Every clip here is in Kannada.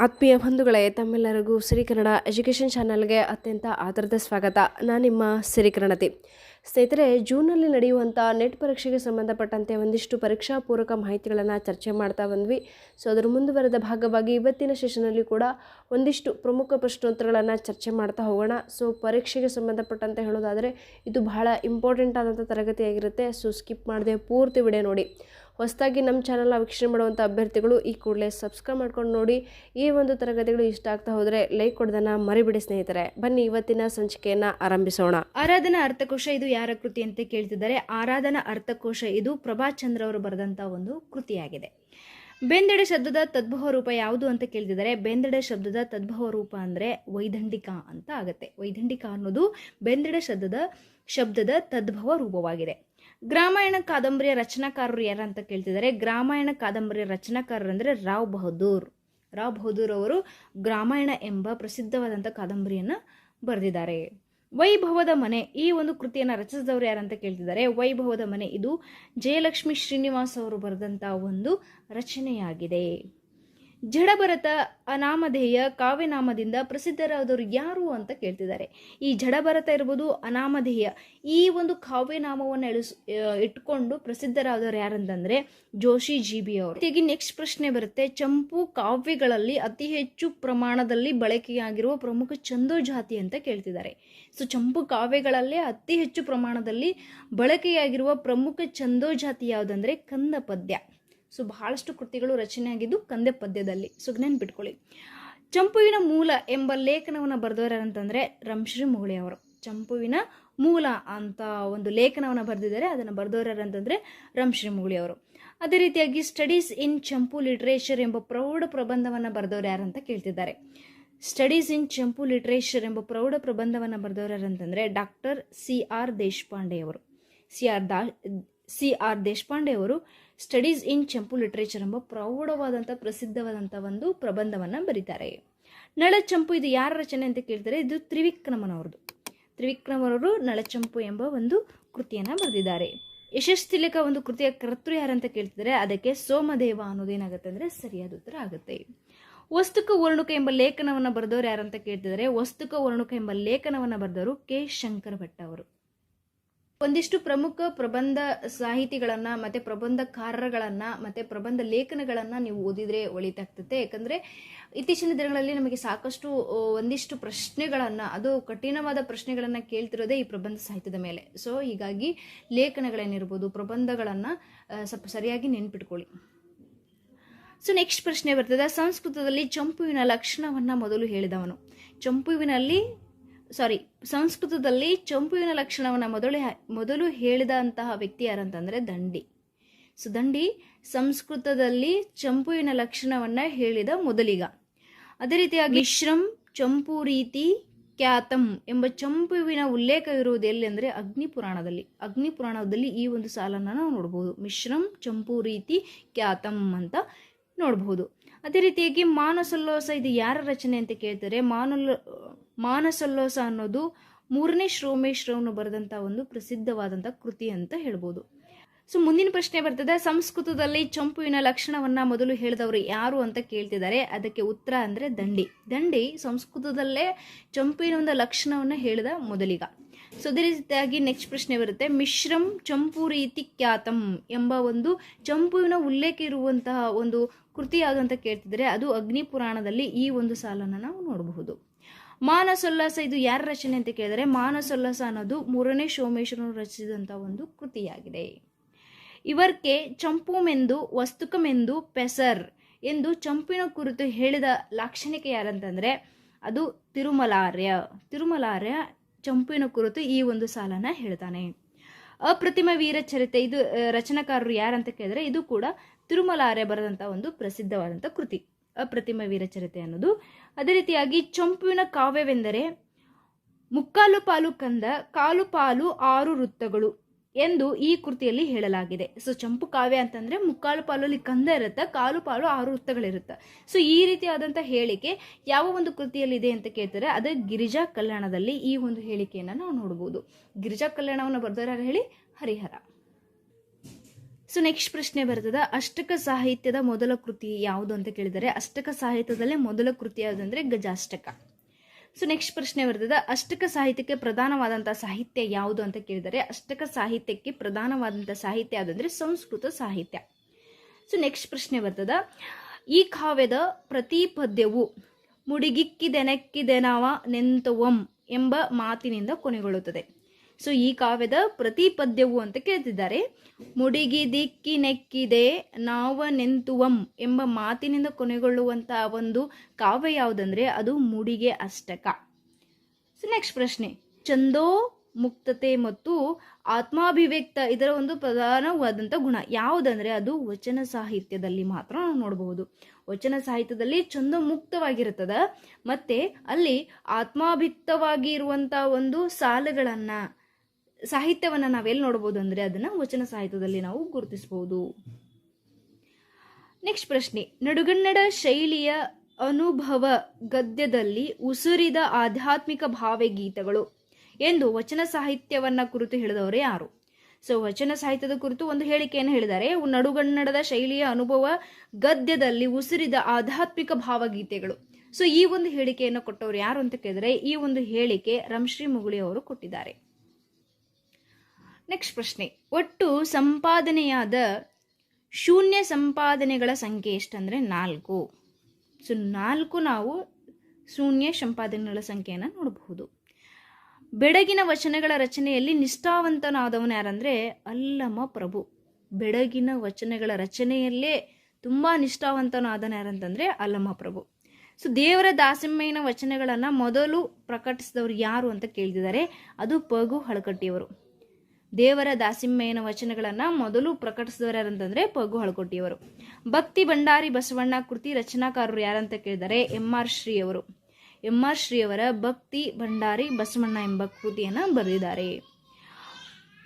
ಆತ್ಮೀಯ ಬಂಧುಗಳೇ, ತಮ್ಮೆಲ್ಲರಿಗೂ ಸಿರಿ ಕನ್ನಡ ಎಜುಕೇಷನ್ ಚಾನಲ್ಗೆ ಅತ್ಯಂತ ಆದರದ ಸ್ವಾಗತ. ನಾನು ನಿಮ್ಮ ಸಿರಿ ಕನ್ನಡತಿ. ಸ್ನೇಹಿತರೆ ಜೂನಲ್ಲಿ ನಡೆಯುವಂಥ ನೆಟ್ ಪರೀಕ್ಷೆಗೆ ಸಂಬಂಧಪಟ್ಟಂತೆ ಒಂದಿಷ್ಟು ಪರೀಕ್ಷಾ ಪೂರಕ ಮಾಹಿತಿಗಳನ್ನು ಚರ್ಚೆ ಮಾಡ್ತಾ ಬಂದ್ವಿ. ಸೊ, ಅದರ ಮುಂದುವರೆದ ಭಾಗವಾಗಿ ಇವತ್ತಿನ ಸೆಷನಲ್ಲಿ ಕೂಡ ಒಂದಿಷ್ಟು ಪ್ರಮುಖ ಪ್ರಶ್ನೋತ್ತರಗಳನ್ನು ಚರ್ಚೆ ಮಾಡ್ತಾ ಹೋಗೋಣ. ಸೊ, ಪರೀಕ್ಷೆಗೆ ಸಂಬಂಧಪಟ್ಟಂತೆ ಹೇಳೋದಾದರೆ, ಇದು ಬಹಳ ಇಂಪಾರ್ಟೆಂಟ್ ಆದಂಥ ತರಗತಿಯಾಗಿರುತ್ತೆ. ಸೊ, ಸ್ಕಿಪ್ ಮಾಡದೆ ಪೂರ್ತಿ ವಿಡಿಯೋ ನೋಡಿ. ಹೊಸದಾಗಿ ನಮ್ಮ ಚಾನಲ್ನ ವೀಕ್ಷಣೆ ಮಾಡುವಂಥ ಅಭ್ಯರ್ಥಿಗಳು ಈ ಕೂಡಲೇ ಸಬ್ಸ್ಕ್ರೈಬ್ ಮಾಡ್ಕೊಂಡು ನೋಡಿ. ಈ ಒಂದು ತರಗತಿಗಳು ಇಷ್ಟ ಆಗ್ತಾ ಹೋದರೆ ಲೈಕ್ ಕೊಡೋದನ್ನು ಮರಿಬಿಡಿ ಸ್ನೇಹಿತರೆ. ಬನ್ನಿ ಇವತ್ತಿನ ಸಂಚಿಕೆಯನ್ನು ಆರಂಭಿಸೋಣ. ಆರಾಧನಾ ಅರ್ಥಕೋಶ ಇದು ಯಾರ ಕೃತಿ ಅಂತ ಕೇಳ್ತಿದ್ದಾರೆ. ಆರಾಧನಾ ಅರ್ಥಕೋಶ ಇದು ಪ್ರಭಾಚಂದ್ರ ಅವರು ಬರೆದಂಥ ಒಂದು ಕೃತಿಯಾಗಿದೆ. ಬೆಂದೆಡೆ ಶಬ್ದದ ತದ್ಭವ ರೂಪ ಯಾವುದು ಅಂತ ಕೇಳ್ತಿದ್ದಾರೆ. ಬೆಂದೆಡೆ ಶಬ್ದದ ತದ್ಭವ ರೂಪ ಅಂದರೆ ವೈದಂಡಿಕ ಅಂತ ಆಗುತ್ತೆ. ವೈದಂಡಿಕ ಅನ್ನೋದು ಬೆಂದೆಡೆ ಶಬ್ದದ ಶಬ್ದದ ತದ್ಭವ ರೂಪವಾಗಿದೆ. ಗ್ರಾಮಾಯಣ ಕಾದಂಬರಿಯ ರಚನಾಕಾರರು ಯಾರಂತ ಕೇಳ್ತಿದ್ದಾರೆ. ಗ್ರಾಮಾಯಣ ಕಾದಂಬರಿಯ ರಚನಾಕಾರರು ಅಂದರೆ ರಾವ್ ಬಹದ್ದೂರ್. ರಾವ್ ಬಹದ್ದೂರ್ ಅವರು ಗ್ರಾಮಾಯಣ ಎಂಬ ಪ್ರಸಿದ್ಧವಾದಂಥ ಕಾದಂಬರಿಯನ್ನು ಬರೆದಿದ್ದಾರೆ. ವೈಭವದ ಮನೆ, ಈ ಒಂದು ಕೃತಿಯನ್ನು ರಚಿಸಿದವರು ಯಾರಂತ ಕೇಳ್ತಿದ್ದಾರೆ. ವೈಭವದ ಮನೆ, ಇದು ಜಯಲಕ್ಷ್ಮಿ ಶ್ರೀನಿವಾಸ್ ಅವರು ಬರೆದಂಥ ಒಂದು ರಚನೆಯಾಗಿದೆ. ಜಡಭರತ ಅನಾಮಧೇಯ ಕಾವ್ಯನಾಮದಿಂದ ಪ್ರಸಿದ್ಧರಾದವರು ಯಾರು ಅಂತ ಕೇಳ್ತಿದ್ದಾರೆ. ಈ ಜಡಭರತ ಇರ್ಬೋದು ಅನಾಮಧೇಯ ಈ ಒಂದು ಕಾವ್ಯನಾಮವನ್ನು ಎಳಿಸ್ ಇಟ್ಕೊಂಡು ಪ್ರಸಿದ್ಧರಾದವರು ಯಾರಂತಂದ್ರೆ ಜೋಶಿ ಜಿ ಬಿ ಅವರು. ಹೀಗೆ ನೆಕ್ಸ್ಟ್ ಪ್ರಶ್ನೆ ಬರುತ್ತೆ, ಚಂಪು ಕಾವ್ಯಗಳಲ್ಲಿ ಅತಿ ಹೆಚ್ಚು ಪ್ರಮಾಣದಲ್ಲಿ ಬಳಕೆಯಾಗಿರುವ ಪ್ರಮುಖ ಚಂದೋ ಜಾತಿ ಅಂತ ಕೇಳ್ತಿದ್ದಾರೆ. ಸೊ ಚಂಪು ಕಾವ್ಯಗಳಲ್ಲೇ ಅತಿ ಹೆಚ್ಚು ಪ್ರಮಾಣದಲ್ಲಿ ಬಳಕೆಯಾಗಿರುವ ಪ್ರಮುಖ ಚಂದೋ ಜಾತಿ ಯಾವುದಂದ್ರೆ ಕಂದ ಪದ್ಯ ಸೊ ಬಹಳಷ್ಟು ಕೃತಿಗಳು ರಚನೆಯಾಗಿದ್ದು ಕಂದೆ ಪದ್ಯದಲ್ಲಿ. ಸೊ ಬಿಟ್ಕೊಳ್ಳಿ ಚಂಪುವಿನ ಮೂಲ ಎಂಬ ಲೇಖನವನ್ನು ಬರೆದವರು ಅಂತಂದ್ರೆ ರಂಶ್ರೀ ಮುಗುಳಿ ಅವರು. ಚಂಪುವಿನ ಮೂಲ ಅಂತ ಒಂದು ಲೇಖನವನ್ನು ಬರೆದಿದ್ದಾರೆ, ಅದನ್ನು ಬರೆದವರು ಅಂತಂದ್ರೆ ರಂಶ್ರೀ ಮುಗುಳಿ ಅವರು. ಅದೇ ರೀತಿಯಾಗಿ ಸ್ಟಡೀಸ್ ಇನ್ ಚಂಪು ಲಿಟ್ರೇಚರ್ ಎಂಬ ಪ್ರೌಢ ಪ್ರಬಂಧವನ್ನು ಬರೆದವರು ಯಾರಂತ ಕೇಳ್ತಿದ್ದಾರೆ. ಸ್ಟಡೀಸ್ ಇನ್ ಚಂಪು ಲಿಟ್ರೇಚರ್ ಎಂಬ ಪ್ರೌಢ ಪ್ರಬಂಧವನ್ನು ಬರೆದವರು ಯಾರಂತಂದರೆ ಡಾಕ್ಟರ್ ಸಿ ಆರ್ ದೇಶಪಾಂಡೆ ಅವರು. ಸಿ ಆರ್ ದಾ, ಸಿ ಆರ್ ದೇಶಪಾಂಡೆ ಅವರು ಸ್ಟಡೀಸ್ ಇನ್ ಚಂಪು ಲಿಟ್ರೇಚರ್ ಎಂಬ ಪ್ರೌಢವಾದಂಥ ಪ್ರಸಿದ್ಧವಾದಂಥ ಒಂದು ಪ್ರಬಂಧವನ್ನು ಬರೀತಾರೆ. ನಳಚಂಪು ಇದು ಯಾರ ರಚನೆ ಅಂತ ಕೇಳ್ತಾರೆ? ಇದು ತ್ರಿವಿಕ್ರಮನವ್ರದ್ದು. ತ್ರಿವಿಕ್ರಮರವರು ನಳಚಂಪು ಎಂಬ ಒಂದು ಕೃತಿಯನ್ನು ಬರೆದಿದ್ದಾರೆ. ಯಶಸ್ತಿಲಕ ಒಂದು ಕೃತಿಯ ಕರ್ತೃ ಯಾರಂತ ಕೇಳ್ತಿದ್ದಾರೆ? ಅದಕ್ಕೆ ಸೋಮದೇವ ಅನ್ನೋದೇನಾಗುತ್ತೆ ಅಂದರೆ ಸರಿಯಾದ ಉತ್ತರ ಆಗುತ್ತೆ. ವಸ್ತುಕ ವರ್ಣುಕ ಎಂಬ ಲೇಖನವನ್ನು ಬರೆದವರು ಯಾರಂತ ಕೇಳ್ತಿದ್ದಾರೆ? ವಸ್ತುಕ ವರ್ಣುಕ ಎಂಬ ಲೇಖನವನ್ನು ಬರೆದವರು ಕೆ. ಶಂಕರ ಭಟ್ ಅವರು. ಒಂದಿಷ್ಟು ಪ್ರಮುಖ ಪ್ರಬಂಧ ಸಾಹಿತಿಗಳನ್ನ ಮತ್ತೆ ಪ್ರಬಂಧಕಾರರುಗಳನ್ನ ಮತ್ತೆ ಪ್ರಬಂಧ ಲೇಖನಗಳನ್ನ ನೀವು ಓದಿದ್ರೆ ಒಳಿತಾಗ್ತದೆ. ಯಾಕಂದ್ರೆ ಇತ್ತೀಚಿನ ದಿನಗಳಲ್ಲಿ ನಮಗೆ ಸಾಕಷ್ಟು ಒಂದಿಷ್ಟು ಪ್ರಶ್ನೆಗಳನ್ನ, ಅದು ಕಠಿಣವಾದ ಪ್ರಶ್ನೆಗಳನ್ನ ಕೇಳ್ತಿರೋದೇ ಈ ಪ್ರಬಂಧ ಸಾಹಿತ್ಯದ ಮೇಲೆ. ಸೊ ಹೀಗಾಗಿ ಲೇಖನಗಳೇನಿರ್ಬೋದು, ಪ್ರಬಂಧಗಳನ್ನ ಸ್ವಲ್ಪ ಸರಿಯಾಗಿ ನೆನ್ಪಿಟ್ಕೊಳ್ಳಿ. ಸೊ ನೆಕ್ಸ್ಟ್ ಪ್ರಶ್ನೆ ಬರ್ತದೆ. ಸಂಸ್ಕೃತದಲ್ಲಿ ಚಂಪುವಿನ ಲಕ್ಷಣವನ್ನ ಮೊದಲು ಹೇಳಿದವನು. ಚಂಪುವಿನಲ್ಲಿ ಸಾರಿ, ಸಂಸ್ಕೃತದಲ್ಲಿ ಚಂಪುವಿನ ಲಕ್ಷಣವನ್ನು ಮೊದಲು ಮೊದಲು ಹೇಳಿದಂತಹ ವ್ಯಕ್ತಿ ಯಾರಂತಂದರೆ ದಂಡಿ. ಸೊ ದಂಡಿ ಸಂಸ್ಕೃತದಲ್ಲಿ ಚಂಪುವಿನ ಲಕ್ಷಣವನ್ನ ಹೇಳಿದ ಮೊದಲಿಗ. ಅದೇ ರೀತಿಯಾಗಿ ಮಿಶ್ರಂ ಚಂಪು ರೀತಿ ಖ್ಯಾತಂ ಎಂಬ ಚಂಪುವಿನ ಉಲ್ಲೇಖ ಇರುವುದು ಎಲ್ಲಿ ಅಂದರೆ ಅಗ್ನಿ ಪುರಾಣದಲ್ಲಿ. ಅಗ್ನಿ ಪುರಾಣದಲ್ಲಿ ಈ ಒಂದು ಸಾಲನ್ನು ನಾವು ನೋಡ್ಬೋದು. ಮಿಶ್ರಂ ಚಂಪು ರೀತಿ ಖ್ಯಾತಂ ಅಂತ ನೋಡಬಹುದು. ಅದೇ ರೀತಿಯಾಗಿ ಮಾನಸಲ್ಲೋಸ ಇದು ಯಾರ ರಚನೆ ಅಂತ ಕೇಳ್ತಾರೆ? ಮಾನೋಲ್ಲ ಮಾನಸಲ್ಲೋಸ ಅನ್ನೋದು ಮೂರನೇ ಶ್ರೋಮೇಶ್ವರವನ್ನು ಬರೆದಂಥ ಒಂದು ಪ್ರಸಿದ್ಧವಾದಂಥ ಕೃತಿ ಅಂತ ಹೇಳ್ಬೋದು. ಸೊ ಮುಂದಿನ ಪ್ರಶ್ನೆ ಬರ್ತದೆ. ಸಂಸ್ಕೃತದಲ್ಲಿ ಚಂಪುವಿನ ಲಕ್ಷಣವನ್ನ ಮೊದಲು ಹೇಳಿದವರು ಯಾರು ಅಂತ ಕೇಳ್ತಿದ್ದಾರೆ. ಅದಕ್ಕೆ ಉತ್ತರ ಅಂದ್ರೆ ದಂಡಿ. ದಂಡಿ ಸಂಸ್ಕೃತದಲ್ಲೇ ಚಂಪುವಿನ ಒಂದು ಲಕ್ಷಣವನ್ನ ಹೇಳಿದ ಮೊದಲಿಗ. ಸೊ ಅದೇ ರೀತಿಯಾಗಿ ನೆಕ್ಸ್ಟ್ ಪ್ರಶ್ನೆ ಬರುತ್ತೆ. ಮಿಶ್ರಂ ಚಂಪು ರೀತಿ ಖ್ಯಾತಂ ಎಂಬ ಒಂದು ಚಂಪುವಿನ ಉಲ್ಲೇಖ ಇರುವಂತಹ ಒಂದು ಕೃತಿ ಯಾವುದು ಅಂತ ಕೇಳ್ತಿದ್ದಾರೆ. ಅದು ಅಗ್ನಿ ಪುರಾಣದಲ್ಲಿ ಈ ಒಂದು ಸಾಲನ್ನು ನಾವು ನೋಡಬಹುದು. ಮಾನಸೋಲ್ಲಾಸ ಇದು ಯಾರ ರಚನೆ ಅಂತ ಕೇಳಿದರೆ ಮಾನಸೋಲ್ಲಾಸ ಅನ್ನೋದು ಮೂರನೇ ಸೋಮೇಶ್ವರನು ರಚಿಸಿದಂಥ ಒಂದು ಕೃತಿಯಾಗಿದೆ. ಇವರ್ಕೆ ಚಂಪುಮೆಂದು, ವಸ್ತುಕಮೆಂದು ಪೆಸರ್ ಎಂದು ಚಂಪಿನ ಕುರಿತು ಹೇಳಿದ ಲಾಕ್ಷಣಿಕ ಯಾರಂತಂದ್ರೆ ಅದು ತಿರುಮಲಾರ್ಯ. ತಿರುಮಲಾರ್ಯ ಚಂಪಿನ ಕುರಿತು ಈ ಒಂದು ಸಾಲನ ಹೇಳ್ತಾನೆ. ಅಪ್ರತಿಮ ವೀರ ಚರಿತೆ, ಇದು ರಚನಾಕಾರರು ಯಾರಂತ ಕೇಳಿದ್ರೆ ಇದು ಕೂಡ ತಿರುಮಲಾರ್ಯ ಬರೆದಂತ ಒಂದು ಪ್ರಸಿದ್ಧವಾದಂಥ ಕೃತಿ. ಅಪ್ರತಿಮ ವೀರಚರಿತೆ ಅನ್ನೋದು. ಅದೇ ರೀತಿಯಾಗಿ ಚಂಪುವಿನ ಕಾವ್ಯವೆಂದರೆ ಮುಕ್ಕಾಲು ಪಾಲು ಕಂದ ಕಾಲು ಪಾಲು ಆರು ವೃತ್ತಗಳು. ಎಂದು ಈ ಕೃತಿಯಲ್ಲಿ ಹೇಳಲಾಗಿದೆ. ಸೊ ಚಂಪು ಕಾವ್ಯ ಅಂತಂದ್ರೆ ಮುಕ್ಕಾಲು ಪಾಲಲ್ಲಿ ಕಂದ ಇರುತ್ತೆ, ಕಾಲು ಪಾಲು ಆರು ವೃತ್ತಗಳಿರುತ್ತೆ. ಸೊ ಈ ರೀತಿಯಾದಂಥ ಹೇಳಿಕೆ ಯಾವ ಒಂದು ಕೃತಿಯಲ್ಲಿ ಇದೆ ಅಂತ ಕೇಳ್ತಾರೆ, ಅದು ಗಿರಿಜಾ ಕಲ್ಯಾಣದಲ್ಲಿ ಈ ಒಂದು ಹೇಳಿಕೆಯನ್ನು ನಾವು ನೋಡ್ಬೋದು. ಗಿರಿಜಾ ಕಲ್ಯಾಣವನ್ನು ಬರ್ದಾರ ಹೇಳಿ? ಹರಿಹರ. ಸೊ ನೆಕ್ಸ್ಟ್ ಪ್ರಶ್ನೆ ಬರ್ತದೆ, ಅಷ್ಟಕ ಸಾಹಿತ್ಯದ ಮೊದಲ ಕೃತಿ ಯಾವುದು ಅಂತ ಕೇಳಿದರೆ, ಅಷ್ಟಕ ಸಾಹಿತ್ಯದಲ್ಲೇ ಮೊದಲ ಕೃತಿ ಯಾವುದಂದ್ರೆ ಗಜಾಷ್ಟಕ. ಸೊ ನೆಕ್ಸ್ಟ್ ಪ್ರಶ್ನೆ ಬರ್ತದೆ. ಅಷ್ಟಕ ಸಾಹಿತ್ಯಕ್ಕೆ ಪ್ರಧಾನವಾದಂಥ ಸಾಹಿತ್ಯ ಯಾವುದು ಅಂತ ಕೇಳಿದರೆ, ಅಷ್ಟಕ ಸಾಹಿತ್ಯಕ್ಕೆ ಪ್ರಧಾನವಾದಂಥ ಸಾಹಿತ್ಯ ಯಾವುದಂದ್ರೆ ಸಂಸ್ಕೃತ ಸಾಹಿತ್ಯ. ಸೊ ನೆಕ್ಸ್ಟ್ ಪ್ರಶ್ನೆ ಬರ್ತದ. ಈ ಕಾವ್ಯದ ಪ್ರತಿ ಪದ್ಯವು ಮುಡಿಗಿಕ್ಕಿದೆನಕ್ಕಿದೆನವ ನೆಂತುವಂ ಎಂಬ ಮಾತಿನಿಂದ ಕೊನೆಗೊಳ್ಳುತ್ತದೆ. ಸೊ ಈ ಕಾವ್ಯದ ಪ್ರತಿ ಪದ್ಯವು ಅಂತ ಕೇಳ್ತಿದ್ದಾರೆ. ಮುಡಿಗಿ ದಿಕ್ಕಿ ನೆಕ್ಕಿದೆ ನಾವ ನೆಂತುವಂ ಎಂಬ ಮಾತಿನಿಂದ ಕೊನೆಗೊಳ್ಳುವಂತಹ ಒಂದು ಕಾವ್ಯ ಯಾವುದಂದ್ರೆ ಅದು ಮುಡಿಗೆ ಅಷ್ಟಕ. ಸೊ ನೆಕ್ಸ್ಟ್ ಪ್ರಶ್ನೆ. ಚಂದೋ, ಮುಕ್ತತೆ ಮತ್ತು ಆತ್ಮಾಭಿವ್ಯಕ್ತ ಇದರ ಒಂದು ಪ್ರಧಾನವಾದಂಥ ಗುಣ ಯಾವುದಂದ್ರೆ ಅದು ವಚನ ಸಾಹಿತ್ಯದಲ್ಲಿ ಮಾತ್ರ ನಾವು ನೋಡಬಹುದು. ವಚನ ಸಾಹಿತ್ಯದಲ್ಲಿ ಚಂದ ಮುಕ್ತವಾಗಿರುತ್ತದ, ಮತ್ತೆ ಅಲ್ಲಿ ಆತ್ಮಾಭಿಕ್ತವಾಗಿ ಇರುವಂತ ಒಂದು ಸಾಲುಗಳನ್ನ ಸಾಹಿತ್ಯವನ್ನ ನಾವೆಲ್ಲಿ ನೋಡ್ಬೋದು ಅಂದರೆ ಅದನ್ನು ವಚನ ಸಾಹಿತ್ಯದಲ್ಲಿ ನಾವು ಗುರುತಿಸ್ಬೋದು. ನೆಕ್ಸ್ಟ್ ಪ್ರಶ್ನೆ. ನಡುಗನ್ನಡ ಶೈಲಿಯ ಅನುಭವ ಗದ್ಯದಲ್ಲಿ ಉಸುರಿದ ಆಧ್ಯಾತ್ಮಿಕ ಭಾವಗೀತಗಳು ಎಂದು ವಚನ ಸಾಹಿತ್ಯವನ್ನ ಕುರಿತು ಹೇಳಿದವರು ಯಾರು? ಸೊ ವಚನ ಸಾಹಿತ್ಯದ ಕುರಿತು ಒಂದು ಹೇಳಿಕೆಯನ್ನು ಹೇಳಿದ್ದಾರೆ. ನಡುಗನ್ನಡದ ಶೈಲಿಯ ಅನುಭವ ಗದ್ಯದಲ್ಲಿ ಉಸಿರಿದ ಆಧ್ಯಾತ್ಮಿಕ ಭಾವಗೀತೆಗಳು ಸೊ ಈ ಒಂದು ಹೇಳಿಕೆಯನ್ನು ಕೊಟ್ಟವರು ಯಾರು ಅಂತ ಕೇಳಿದರೆ ಈ ಒಂದು ಹೇಳಿಕೆ ರಂಶ್ರೀ ಮುಗುಳಿ ಅವರು ಕೊಟ್ಟಿದ್ದಾರೆ. ನೆಕ್ಸ್ಟ್ ಪ್ರಶ್ನೆ. ಒಟ್ಟು ಸಂಪಾದನೆಯಾದ ಶೂನ್ಯ ಸಂಪಾದನೆಗಳ ಸಂಖ್ಯೆ ಎಷ್ಟಂದರೆ ನಾಲ್ಕು. ಸೊ ನಾಲ್ಕು ನಾವು ಶೂನ್ಯ ಸಂಪಾದನೆಗಳ ಸಂಖ್ಯೆಯನ್ನು ನೋಡಬಹುದು. ಬೆಡಗಿನ ವಚನಗಳ ರಚನೆಯಲ್ಲಿ ನಿಷ್ಠಾವಂತನಾದವನು ಯಾರಂದರೆ ಅಲ್ಲಮ ಪ್ರಭು. ಬೆಡಗಿನ ವಚನಗಳ ರಚನೆಯಲ್ಲೇ ತುಂಬ ನಿಷ್ಠಾವಂತನಾದನ ಯಾರಂತಂದರೆ ಅಲ್ಲಮ ಪ್ರಭು. ಸೊ ದೇವರ ದಾಸಿಮ್ಮಯ್ಯನ ವಚನಗಳನ್ನು ಮೊದಲು ಪ್ರಕಟಿಸಿದವರು ಯಾರು ಅಂತ ಕೇಳಿದ್ದಾರೆ ಅದು ಪಗು ಹಳಕಟ್ಟಿಯವರು. ದೇವರ ದಾಸಿಮ್ಮಯ್ಯನ ವಚನಗಳನ್ನು ಮೊದಲು ಪ್ರಕಟಿಸಿದವರು ಯಾರಂತಂದ್ರೆ ಪಗು ಹಳಕೊಟ್ಟಿಯವರು ಭಕ್ತಿ ಭಂಡಾರಿ ಬಸವಣ್ಣ ಕೃತಿ ರಚನಾಕಾರರು ಯಾರಂತ ಕೇಳಿದರೆ ಎಂ ಆರ್ ಶ್ರೀ ಅವರು ಎಂ ಆರ್ ಶ್ರೀಯವರ ಭಕ್ತಿ ಭಂಡಾರಿ ಬಸವಣ್ಣ ಎಂಬ ಕೃತಿಯನ್ನು ಬರೆದಿದ್ದಾರೆ.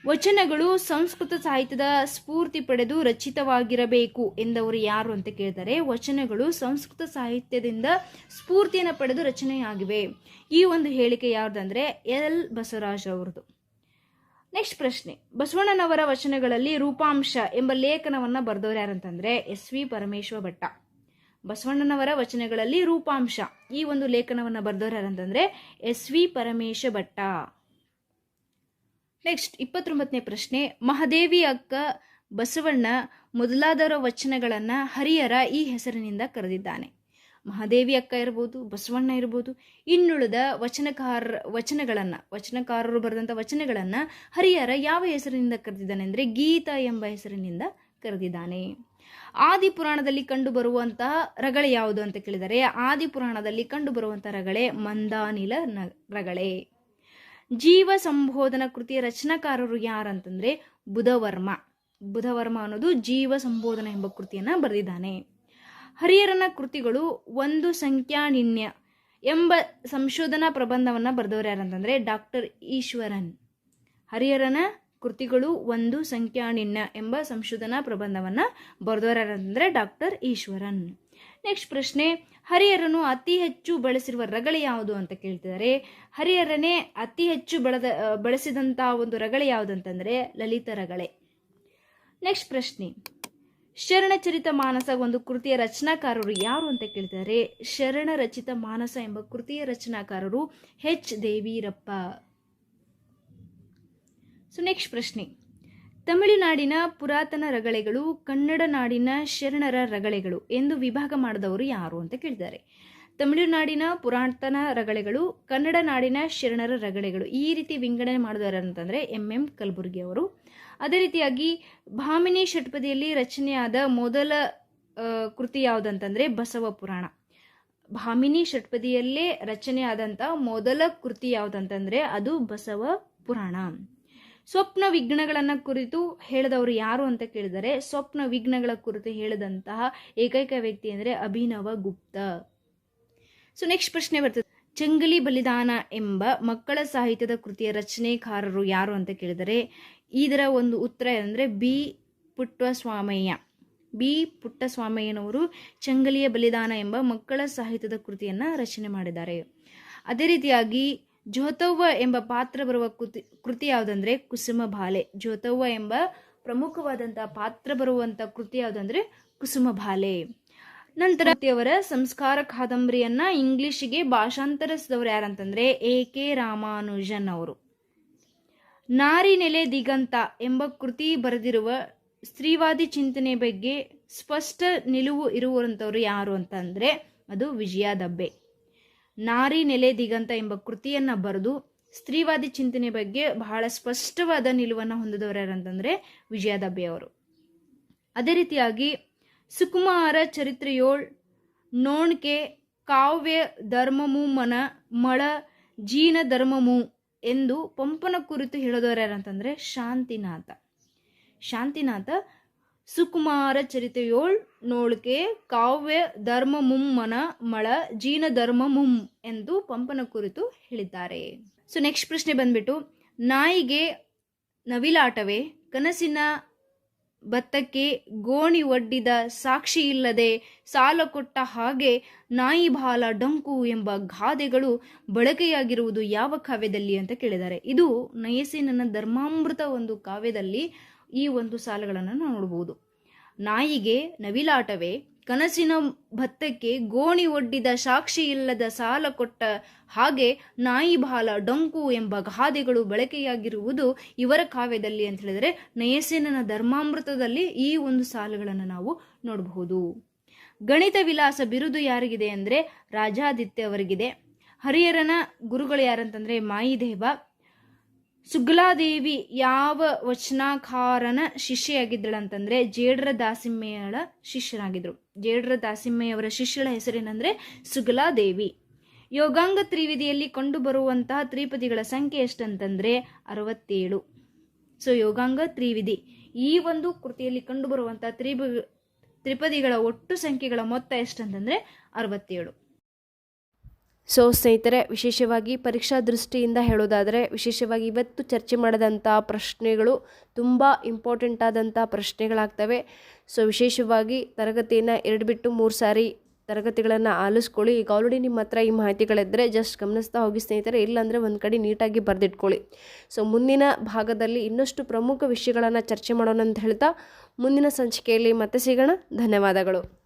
ವಚನಗಳು ಸಂಸ್ಕೃತ ಸಾಹಿತ್ಯದ ಸ್ಫೂರ್ತಿ ಪಡೆದು ರಚಿತವಾಗಿರಬೇಕು ಎಂದವರು ಯಾರು ಅಂತ ಕೇಳ್ತಾರೆ ವಚನಗಳು ಸಂಸ್ಕೃತ ಸಾಹಿತ್ಯದಿಂದ ಸ್ಫೂರ್ತಿಯನ್ನು ಪಡೆದು ರಚನೆಯಾಗಿವೆ. ಈ ಒಂದು ಹೇಳಿಕೆ ಯಾರ್ದಂದ್ರೆ ಎಲ್ ಬಸವರಾಜ್ ಅವರದು ನೆಕ್ಸ್ಟ್ ಪ್ರಶ್ನೆ. ಬಸವಣ್ಣನವರ ವಚನಗಳಲ್ಲಿ ರೂಪಾಂಶ ಎಂಬ ಲೇಖನವನ್ನ ಬರೆದವರು ಯಾರಂತಂದ್ರೆ ಎಸ್ ವಿ ಪರಮೇಶ್ವರ ಭಟ್ಟ. ಬಸವಣ್ಣನವರ ವಚನಗಳಲ್ಲಿ ರೂಪಾಂಶ ಈ ಒಂದು ಲೇಖನವನ್ನ ಬರೆದವರು ಯಾರಂತಂದ್ರೆ S V Paramesha Bhatta. Next ಇಪ್ಪತ್ತೊಂಬತ್ತನೇ ಪ್ರಶ್ನೆ. ಮಹಾದೇವಿ ಅಕ್ಕ ಬಸವಣ್ಣ ಮೊದಲಾದವರ ವಚನಗಳನ್ನ ಹರಿಹರ ಈ ಹೆಸರಿನಿಂದ ಕರೆದಿದ್ದಾನೆ. ಮಹಾದೇವಿ ಅಕ್ಕ ಇರ್ಬೋದು, ಬಸವಣ್ಣ ಇರ್ಬೋದು, ಇನ್ನುಳಿದ ವಚನಕಾರ, ವಚನಗಳನ್ನ, ವಚನಕಾರರು ಬರೆದಂಥ ವಚನಗಳನ್ನ ಹರಿಹರ ಯಾವ ಹೆಸರಿನಿಂದ ಕರೆದಿದ್ದಾನೆ ಅಂದರೆ ಗೀತ ಎಂಬ ಹೆಸರಿನಿಂದ ಕರೆದಿದ್ದಾನೆ. ಆದಿ ಪುರಾಣದಲ್ಲಿ ಕಂಡು ಬರುವಂತಹ ರಗಳೆ ಯಾವುದು ಅಂತ ಕೇಳಿದರೆ ಆದಿ ಪುರಾಣದಲ್ಲಿ ಕಂಡು ಬರುವಂತಹ ರಗಳೆ ಮಂದಾನಿಲ ರಗಳೆ. ಜೀವ ಸಂಬೋಧನ ಕೃತಿಯ ರಚನಾಕಾರರು ಯಾರಂತಂದ್ರೆ ಬುಧವರ್ಮ. ಬುಧವರ್ಮ ಅನ್ನೋದು ಜೀವ ಸಂಬೋಧನ ಎಂಬ ಕೃತಿಯನ್ನ ಬರೆದಿದ್ದಾನೆ. ಹರಿಹರನ ಕೃತಿಗಳು ಒಂದು ಸಂಖ್ಯಾನಿನ್ಯ ಎಂಬ ಸಂಶೋಧನಾ ಪ್ರಬಂಧವನ್ನು ಬರೆದವರು ಯಾರಂತಂದರೆ ಡಾಕ್ಟರ್ ಈಶ್ವರನ್. ಹರಿಹರನ ಕೃತಿಗಳು ಒಂದು ಸಂಖ್ಯಾನಿನ್ಯ ಎಂಬ ಸಂಶೋಧನಾ ಪ್ರಬಂಧವನ್ನು ಬರೆದವರು ಯಾರಂತಂದರೆ ಡಾಕ್ಟರ್ ಈಶ್ವರನ್. ನೆಕ್ಸ್ಟ್ ಪ್ರಶ್ನೆ, ಹರಿಹರನು ಅತಿ ಹೆಚ್ಚು ಬಳಸಿರುವ ರಗಳೆ ಯಾವುದು ಅಂತ ಕೇಳ್ತಿದ್ದಾರೆ ಹರಿಹರನೇ ಅತಿ ಹೆಚ್ಚು ಬಳದ, ಬಳಸಿದಂತಹ ಒಂದು ರಗಳೆ ಯಾವುದು ಅಂತಂದರೆ ಲಲಿತ ರಗಳೆ. ನೆಕ್ಸ್ಟ್ ಪ್ರಶ್ನೆ ಶರಣಚರಿತ ಮಾನಸ ಒಂದು ಕೃತಿಯ ರಚನಾಕಾರರು ಯಾರು ಅಂತ ಕೇಳ್ತಾರೆ? ಶರಣ ರಚಿತ ಮಾನಸ ಎಂಬ ಕೃತಿಯ ರಚನಾಕಾರರು ಎಚ್ ದೇವೀರಪ್ಪ. ಸೊ ನೆಕ್ಸ್ಟ್ ಪ್ರಶ್ನೆ. ತಮಿಳುನಾಡಿನ ಪುರಾತನ ರಗಳೆಗಳು ಕನ್ನಡ ನಾಡಿನ ಶರಣರ ರಗಳೆಗಳು ಎಂದು ವಿಭಾಗ ಮಾಡಿದವರು ಯಾರು ಅಂತ ಕೇಳಿದ್ದಾರೆ ತಮಿಳುನಾಡಿನ ಪುರಾತನ ರಗಳೆಗಳು ಕನ್ನಡ ನಾಡಿನ ಶರಣರ ರಗಳೆಗಳು. ಈ ರೀತಿ ವಿಂಗಡಣೆ ಮಾಡಿದವರು ಅಂತಂದರೆ ಎಂ ಎಂ ಕಲಬುರ್ಗಿ ಅವರು. ಅದೇ ರೀತಿಯಾಗಿ ಭಾಮಿನಿ ಷಟ್ಪದಿಯಲ್ಲಿ ರಚನೆಯಾದ ಮೊದಲ ಕೃತಿ ಯಾವುದಂತಂದ್ರೆ ಬಸವ ಪುರಾಣ. ಭಾಮಿನಿ ಷಟ್ಪದಿಯಲ್ಲೇ ರಚನೆಯಾದಂಥ ಮೊದಲ ಕೃತಿ ಯಾವುದಂತಂದ್ರೆ ಅದು ಬಸವ ಪುರಾಣ. ಸ್ವಪ್ನ ವಿಘ್ನಗಳನ್ನು ಕುರಿತು ಹೇಳಿದವರು ಯಾರು ಅಂತ ಕೇಳಿದರೆ ಸ್ವಪ್ನ ವಿಘ್ನಗಳ ಕುರಿತು ಹೇಳಿದಂತಹ ಏಕೈಕ ವ್ಯಕ್ತಿ ಅಂದರೆ ಅಭಿನವ ಗುಪ್ತ. ಸೊ ನೆಕ್ಸ್ಟ್ ಪ್ರಶ್ನೆ ಬರ್ತದೆ. ಚಂಗಲಿ ಬಲಿದಾನ ಎಂಬ ಮಕ್ಕಳ ಸಾಹಿತ್ಯದ ಕೃತಿಯ ರಚನೆಕಾರರು ಯಾರು ಅಂತ ಕೇಳಿದರೆ ಇದರ ಒಂದು ಉತ್ತರ ಏನಂದರೆ ಬಿ ಪುಟ್ಟಸ್ವಾಮಯ್ಯ. ಬಿ ಪುಟ್ಟಸ್ವಾಮಯ್ಯನವರು ಚಂಗಲಿಯ ಬಲಿದಾನ ಎಂಬ ಮಕ್ಕಳ ಸಾಹಿತ್ಯದ ಕೃತಿಯನ್ನು ರಚನೆ ಮಾಡಿದ್ದಾರೆ. ಅದೇ ರೀತಿಯಾಗಿ ಜ್ಯೋತವ್ವ ಎಂಬ ಪಾತ್ರ ಬರುವ ಕೃತಿ ಕೃತಿ ಯಾವುದಂದ್ರೆ ಕುಸುಮ ಬಾಲೆ. ಜ್ಯೋತವ್ವ ಎಂಬ ಪ್ರಮುಖವಾದಂಥ ಪಾತ್ರ ಬರುವಂಥ ಕೃತಿ ಯಾವುದಂದ್ರೆ ಕುಸುಮ ಬಾಲೆ. ನಂತರ ಅವರ ಸಂಸ್ಕಾರ ಕಾದಂಬರಿಯನ್ನ ಇಂಗ್ಲಿಷಿಗೆ ಭಾಷಾಂತರಿಸಿದವರು ಯಾರಂತಂದ್ರೆ ಎ ಕೆ ರಾಮಾನುಜನ್ ಅವರು. ನಾರಿ ನೆಲೆ ದಿಗಂತ ಎಂಬ ಕೃತಿ ಬರೆದಿರುವ ಸ್ತ್ರೀವಾದಿ ಚಿಂತನೆ ಬಗ್ಗೆ ಸ್ಪಷ್ಟ ನಿಲುವು ಇರುವಂಥವ್ರು ಯಾರು ಅಂತಂದರೆ ಅದು ವಿಜಯ ದಬ್ಬೆ. ನಾರಿ ನೆಲೆ ದಿಗಂತ ಎಂಬ ಕೃತಿಯನ್ನ ಬರೆದು ಸ್ತ್ರೀವಾದಿ ಚಿಂತನೆ ಬಗ್ಗೆ ಬಹಳ ಸ್ಪಷ್ಟವಾದ ನಿಲುವನ್ನು ಹೊಂದಿದವರು ಯಾರಂತಂದ್ರೆ ವಿಜಯ ದಬ್ಬೆ ಅವರು. ಅದೇ ರೀತಿಯಾಗಿ ಸುಕುಮಾರ ಚರಿತ್ರೆಯೋಳ್, ನೋಣ್ಕೆ, ಕಾವ್ಯ ಧರ್ಮಮು ಮನ ಮಳ ಜೀನ ಧರ್ಮಮು ಎಂದು ಪಂಪನ ಕುರಿತು ಹೇಳೋದವ್ರು ಯಾರಂತಂದ್ರೆ ಶಾಂತಿನಾಥ. ಶಾಂತಿನಾಥ ಸುಕುಮಾರ ಚರಿತೆಯೋಳ್ ನೋಳ್ಕೆ ಕಾವ್ಯ ಧರ್ಮ ಮುಮ್ಮನ ಮಳ ಜೀನ ಧರ್ಮ ಮುಂ ಎಂದು ಪಂಪನ ಕುರಿತು ಹೇಳಿದ್ದಾರೆ. ಸೊ ನೆಕ್ಸ್ಟ್ ಪ್ರಶ್ನೆ ಬಂದ್ಬಿಟ್ಟು, ನಾಯಿಗೆ ನವಿಲಾಟವೇ, ಕನಸಿನ ಭತ್ತಕ್ಕೆ ಗೋಣಿ ಒಡ್ಡಿದ ಸಾಕ್ಷಿ ಇಲ್ಲದೆ ಸಾಲ ಕೊಟ್ಟ ಹಾಗೆ ನಾಯಿ ಬಾಲ ಡಂಕು ಎಂಬ ಗಾದೆಗಳು ಬಳಕೆಯಾಗಿರುವುದು ಯಾವ ಕಾವ್ಯದಲ್ಲಿ ಅಂತ ಕೇಳಿದ್ದಾರೆ. ಇದು ನಯಸಿನ ಧರ್ಮಾಮೃತ ಒಂದು ಕಾವ್ಯದಲ್ಲಿ ಈ ಒಂದು ಸಾಲುಗಳನ್ನು ನೋಡಬಹುದು ನಾಯಿಗೆ ನವಿಲಾಟವೇ ಕನಸಿನ ಭತ್ತಕ್ಕೆ ಗೋಣಿ ಒಡ್ಡಿದ ಸಾಕ್ಷಿ ಇಲ್ಲದ ಸಾಲ ಕೊಟ್ಟ ಹಾಗೆ ನಾಯಿ ಬಾಲ ಡೊಂಕು ಎಂಬ ಗಾದೆಗಳು ಬಳಕೆಯಾಗಿರುವುದು ಇವರ ಕಾವ್ಯದಲ್ಲಿ ಅಂತ ಹೇಳಿದರೆ ನಯಸೇನನ ಧರ್ಮಾಮೃತದಲ್ಲಿ ಈ ಒಂದು ಸಾಲುಗಳನ್ನು ನಾವು ನೋಡಬಹುದು. ಗಣಿತ ವಿಲಾಸ ಬಿರುದು ಯಾರಿಗಿದೆ ಅಂದರೆ ರಾಜಾದಿತ್ಯ ಅವರಿಗಿದೆ. ಹರಿಹರನ ಗುರುಗಳು ಯಾರಂತಂದ್ರೆ ಮಾಯಿದೇವ ಸುಗ್ಲಾದೇವಿ ಯಾವ ವಚನಾಕಾರನ ಶಿಷ್ಯೆಯಾಗಿದ್ದಳಂತಂದ್ರೆ ಜೇಡ್ರ ದಾಸಿಮ್ಮೆಯಳ ಶಿಷ್ಯನಾಗಿದ್ರು. ಜೇಡ್ರ ದಾಸಿಮ್ಮೆಯವರ ಶಿಷ್ಯಳ ಹೆಸರೇನಂದ್ರೆ ಸುಗ್ಲಾದೇವಿ. ಯೋಗಾಂಗ ತ್ರಿವಿಧಿಯಲ್ಲಿ ಕಂಡುಬರುವಂತಹ ತ್ರಿಪದಿಗಳ ಸಂಖ್ಯೆ ಎಷ್ಟಂತಂದ್ರೆ ಅರವತ್ತೇಳು. ಸೊ, ಯೋಗಾಂಗ ತ್ರಿವಿಧಿ. ಈ ಒಂದು ಕೃತಿಯಲ್ಲಿ ಕಂಡುಬರುವಂತಹ ತ್ರಿಪ ತ್ರಿಪದಿಗಳ ಒಟ್ಟು ಸಂಖ್ಯೆಗಳ ಮೊತ್ತ ಎಷ್ಟಂತಂದ್ರೆ ಅರವತ್ತೇಳು. ಸೊ ಸ್ನೇಹಿತರೆ, ವಿಶೇಷವಾಗಿ ಪರೀಕ್ಷಾ ದೃಷ್ಟಿಯಿಂದ ಹೇಳೋದಾದರೆ, ವಿಶೇಷವಾಗಿ ಇವತ್ತು ಚರ್ಚೆ ಮಾಡಿದಂಥ ಪ್ರಶ್ನೆಗಳು ತುಂಬ ಇಂಪಾರ್ಟೆಂಟ್ ಆದಂಥ ಪ್ರಶ್ನೆಗಳಾಗ್ತವೆ. ಸೊ ವಿಶೇಷವಾಗಿ ತರಗತಿಯನ್ನು ಎರಡು ಬಿಟ್ಟು ಮೂರು ಸಾರಿ ತರಗತಿಗಳನ್ನು ಆಲಿಸ್ಕೊಳ್ಳಿ. ಈಗ ಆಲ್ರೆಡಿ ನಿಮ್ಮ ಹತ್ರ ಈ ಮಾಹಿತಿಗಳಿದ್ದರೆ ಜಸ್ಟ್ ಗಮನಿಸ್ತಾ ಹೋಗಿ ಸ್ನೇಹಿತರೆ, ಇಲ್ಲಾಂದರೆ ಒಂದು ಕಡೆ ನೀಟಾಗಿ ಬರೆದಿಟ್ಕೊಳ್ಳಿ. ಸೊ ಮುಂದಿನ ಭಾಗದಲ್ಲಿ ಇನ್ನಷ್ಟು ಪ್ರಮುಖ ವಿಷಯಗಳನ್ನು ಚರ್ಚೆ ಮಾಡೋಣ ಅಂತ ಹೇಳ್ತಾ, ಮುಂದಿನ ಸಂಚಿಕೆಯಲ್ಲಿ ಮತ್ತೆ ಸಿಗೋಣ. ಧನ್ಯವಾದಗಳು.